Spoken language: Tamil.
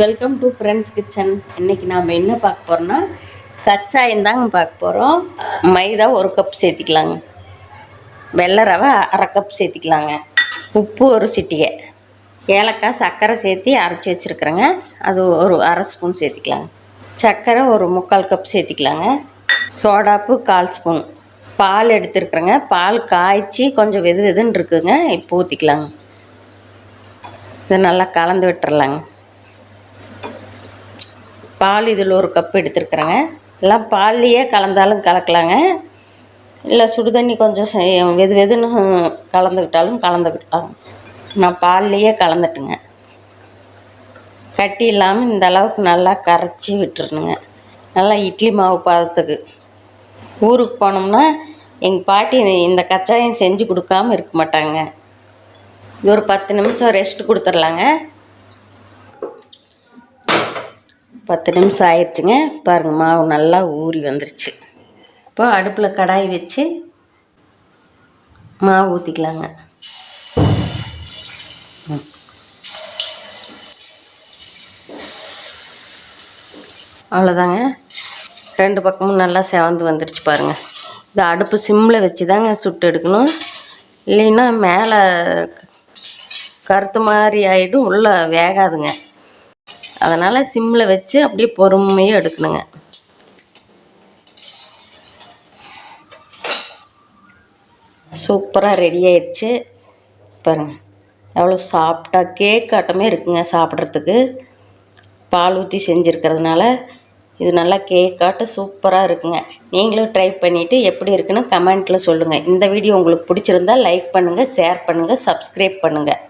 வெல்கம் டு ஃப்ரெண்ட்ஸ் கிச்சன் இன்னைக்கு நாம் என்ன பார்க்க போகிறோம்னா கச்சாயம் தாங்க பார்க்க போகிறோம் மைதா ஒரு கப் சேர்த்திக்கலாங்க. வெள்ளை ரவை அரை கப் சேர்த்திக்கலாங்க. உப்பு ஒரு சிட்டிகை. ஏலக்காய் சர்க்கரை சேர்த்தி அரைச்சி வச்சுருக்குறேங்க. அது ஒரு அரை ஸ்பூன் சேர்த்திக்கலாங்க. சர்க்கரை ஒரு முக்கால் கப் சேர்த்திக்கலாங்க. சோடாப்பு கால் ஸ்பூன் பால் எடுத்துருக்குறேங்க. பால் காய்ச்சி கொஞ்சம் வெது வெதுன்னு இருக்குதுங்க. இப்போ ஊற்றிக்கலாங்க இதை நல்லா கலந்து விட்டுறலாங்க. பால் இதில் ஒரு கப் எடுத்துருக்குறேங்க. எல்லாம் பால்லையே கலந்தாலும் கலக்கலாங்க. இல்லை சுடுதண்ணி கொஞ்சம் வெது வெதுன்னு கலந்துக்கிட்டாலும் கலந்துக்கிட்டாங்க நான் பால்லையே கலந்துட்டுங்க. கட்டி இல்லாமல் இந்த அளவுக்கு நல்லா கரைச்சி விட்டுருணுங்க நல்லா இட்லி மாவு பதத்துக்கு. ஊருக்கு போனோம்னா எங்கள் பாட்டி இந்த கச்சாயம் செஞ்சு கொடுக்காம இருக்க மாட்டாங்க. இது ஒரு பத்து நிமிஷம் ரெஸ்ட் கொடுத்துர்லாங்க. பத்து நிமிஷம் ஆயிடுச்சுங்க. பாருங்கள் மாவு நல்லா ஊறி வந்துருச்சு. இப்போ அடுப்பில் கடாய் வச்சு மாவு ஊற்றிக்கலாங்க அவ்வளோதாங்க. ரெண்டு பக்கமும் நல்லா செவந்து வந்துருச்சு பாருங்கள் இது அடுப்பு சிம்மில் வச்சு தாங்க சுட்டு எடுக்கணும். இல்லைன்னா மேலே கருத்து மாதிரி ஆகிடும் உள்ளே வேகாதுங்க. அதனால் சிம்மில் வச்சு அப்படியே பொறுமையாக எடுக்கணுங்க. சூப்பராக ரெடி ஆயிடுச்சு பாருங்கள் எவ்வளோ சாப்பிட்டா கேக் ஆட்டமே இருக்குங்க சாப்பிட்றதுக்கு. பால் ஊற்றி செஞ்சுருக்கிறதுனால இது நல்லா கேக்காட்டு சூப்பராக இருக்குங்க. நீங்களும் ட்ரை பண்ணிவிட்டு எப்படி இருக்குன்னு கமெண்ட்டில் சொல்லுங்கள் இந்த வீடியோ உங்களுக்கு பிடிச்சிருந்தா லைக் பண்ணுங்கள் ஷேர் பண்ணுங்கள் சப்ஸ்கிரைப் பண்ணுங்கள்